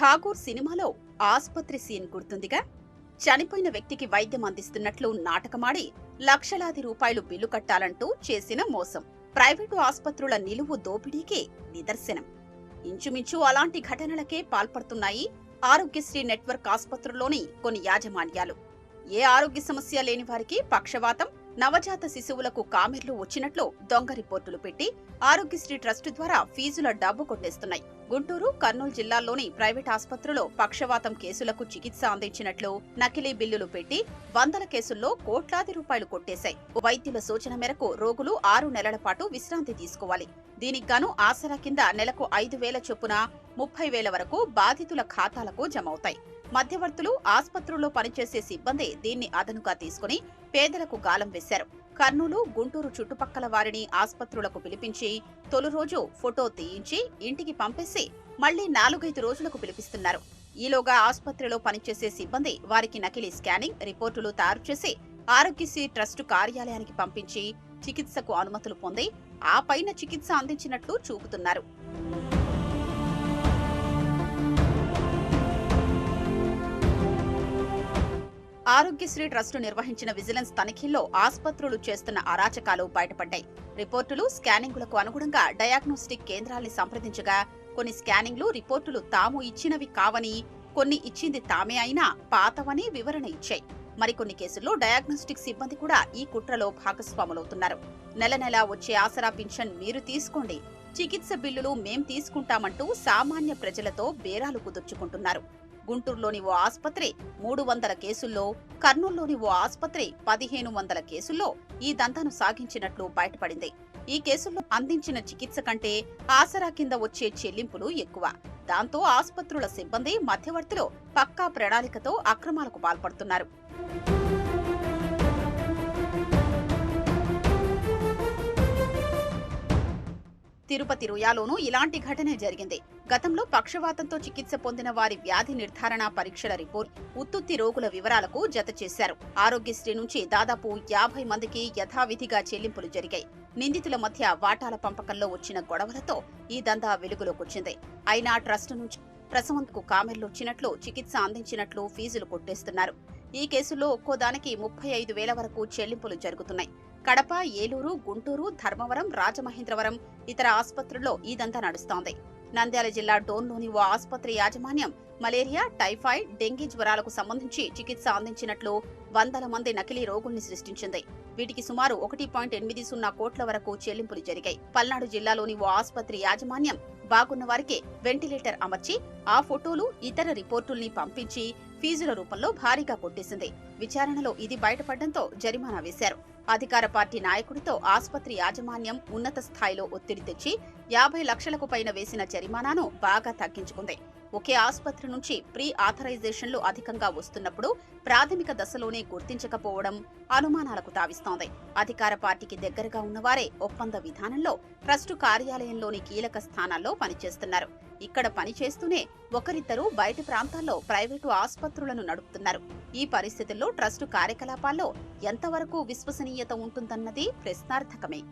ఠాగూర్ సినిమాలో ఆసుపత్రి సీన్ గుర్తుందిగా? చనిపోయిన వ్యక్తికి వైద్యం అందిస్తున్నట్లు నాటకమాడి లక్షలాది రూపాయలు బిల్లు కట్టాలంటూ చేసిన మోసం. ప్రైవేటు ఆసుపత్రుల నిలువు దోపిడీకే నిదర్శనం. ఇంచుమించు అలాంటి ఘటనలకే పాల్పడుతున్నాయి ఆరోగ్యశ్రీ నెట్వర్క్ ఆసుపత్రుల్లోని కొన్ని యాజమాన్యాలు. ఏ ఆరోగ్య సమస్య లేని వారికి పక్షవాతం నవజాత శిశువులకు కామెర్లు వచ్చినట్లు దొంగ రిపోర్టులు పెట్టి ఆరోగ్యశ్రీ ట్రస్ట్ ద్వారా ఫీజుల డబ్బు కొట్టేస్తున్నాయి. గుంటూరు కర్నూలు జిల్లాల్లోని ప్రైవేట్ ఆసుపత్రిలో పక్షవాతం కేసులకు చికిత్స అందించినట్లు నకిలీ బిల్లులు పెట్టి వందల కేసుల్లో కోట్లాది రూపాయలు కొట్టేశాయి. వైద్యుల సూచన మేరకు రోగులు ఆరు నెలల పాటు విశ్రాంతి తీసుకోవాలి. దీనికి గాను ఆసరా కింద నెలకు ఐదు వేల చొప్పున ముప్పై వేల వరకు బాధితుల ఖాతాలకు జమ అవుతాయి మధ్యవర్తులు ఆసుపత్రుల్లో పనిచేసే సిబ్బంది దీన్ని అదనుగా తీసుకుని పేదలకు గాలం వేశారు. కర్నూలు గుంటూరు చుట్టుపక్కల వారిని ఆసుపత్రులకు పిలిపించి తొలి రోజు ఫోటో తీయించి ఇంటికి పంపేసి మళ్ళీ నాలుగైదు రోజులకు పిలిపిస్తున్నారు. ఈలోగా ఆసుపత్రిలో పనిచేసే సిబ్బంది వారికి నకిలీ స్కానింగ్ రిపోర్టులు తయారు చేసి ఆరోగ్యశ్రీ ట్రస్టు కార్యాలయానికి పంపించి చికిత్సకు అనుమతులు పొంది ఆ పైన చికిత్స అందించినట్లు చూపుతున్నారు. ఆరోగ్యశ్రీ ట్రస్టు నిర్వహించిన విజిలెన్స్ తనిఖీల్లో ఆసుపత్రులు చేస్తున్న అరాచకాలు బయటపడ్డాయి. రిపోర్టులు స్కానింగులకు అనుగుణంగా డయాగ్నోస్టిక్ కేంద్రాల్ని సంప్రదించగా కొన్ని స్కానింగ్లు రిపోర్టులు తాము ఇచ్చినవి కావని కొన్ని ఇచ్చింది తామే అయినా పాతవని వివరణ ఇచ్చాయి. మరికొన్ని కేసుల్లో డయాగ్నోస్టిక్ సిబ్బంది కూడా ఈ కుట్రలో భాగస్వాములవుతున్నారు. నెల నెల వచ్చే ఆసరా పింఛన్ మీరు తీసుకోండి. చికిత్స బిల్లులు మేం తీసుకుంటామంటూ సామాన్య ప్రజలతో బేరాలు కుదుర్చుకుంటున్నారు. గుంటూరులోని ఓ ఆసుపత్రి మూడు వందల కేసుల్లో కర్నూలులోని ఓ ఆసుపత్రి పదిహేను వందల కేసుల్లో ఈ దంతాను సాగించినట్లు బయటపడింది. ఈ కేసుల్లో అందించిన చికిత్స కంటే ఆసరా కింద వచ్చే చెల్లింపులు ఎక్కువ. దాంతో ఆసుపత్రుల సిబ్బంది మధ్యవర్తిలో పక్కా ప్రణాళికతో అక్రమాలకు పాల్పడుతున్నారు. తిరుపతి రుయాలోనూ ఇలాంటి ఘటనే జరిగింది. గతంలో పక్షవాతంతో చికిత్స పొందిన వారి వ్యాధి నిర్ధారణ పరీక్షల రిపోర్ట్ ఉత్తుత్తి రోగుల వివరాలకు జత చేశారు. ఆరోగ్యశ్రీ నుంచి దాదాపు యాభై మందికి యథావిధిగా చెల్లింపులు జరిగాయి. నిందితుల మధ్య వాటాల పంపకంలో వచ్చిన గొడవలతో ఈ దందా వెలుగులోకొచ్చింది అయినా ట్రస్ట్ నుంచి ప్రసవంత్కు కామెర్లు వచ్చినట్లు చికిత్స అందించినట్లు ఫీజులు కొట్టేస్తున్నారు. ఈ కేసులో ఒక్కోదానికి ముప్పై ఐదు వేల వరకు చెల్లింపులు జరుగుతున్నాయి. కడప ఏలూరు గుంటూరు ధర్మవరం రాజమహేంద్రవరం ఇతర ఆసుపత్రుల్లో ఇదంతా నడుస్తోంది. నంద్యాల జిల్లా డోన్లోని ఓ ఆసుపత్రి యాజమాన్యం మలేరియా టైఫాయిడ్ డెంగీ జ్వరాలకు సంబంధించి చికిత్స అందించినట్లు వందల మంది నకిలీ రోగుల్ని సృష్టించింది. వీటికి సుమారు ఒకటి పాయింట్ ఎనిమిది సున్నా కోట్ల వరకు చెల్లింపులు జరిగాయి. పల్నాడు జిల్లాలోని ఓ ఆసుపత్రి యాజమాన్యం బాగున్న వారికి వెంటిలేటర్ అమర్చి ఆ ఫోటోలు ఇతర రిపోర్టుల్ని పంపించి ఫీజుల రూపంలో భారీగా కొట్టేసింది. విచారణలో ఇది బయటపడడంతో జరిమానా వేశారు. అధికార పార్టీ నాయకుడితో ఆసుపత్రి యాజమాన్యం ఉన్నత స్థాయిలో ఒత్తిడి తెచ్చి యాభై లక్షలకు పైన వేసిన జరిమానాను బాగా తగ్గించుకుంది. ఒకే ఆసుపత్రి నుంచి ప్రీ ఆథరైజేషన్లు అధికంగా వస్తున్నప్పుడు ప్రాథమిక దశలోనే గుర్తించకపోవడం అనుమానాలకు తావిస్తోంది. అధికార పార్టీకి దగ్గరగా ఉన్నవారే ఒప్పంద విధానంలో ట్రస్టు కార్యాలయంలోని కీలక స్థానాల్లో పనిచేస్తున్నారు. ఇక్కడ పనిచేస్తూనే ఒకరిద్దరు బయటి ప్రాంతాల్లో ప్రైవేటు ఆసుపత్రులను నడుపుతున్నారు. ఈ పరిస్థితుల్లో ట్రస్టు కార్యకలాపాల్లో ఎంతవరకు విశ్వసనీయత ఉంటుందన్నది ప్రశ్నార్థకమే.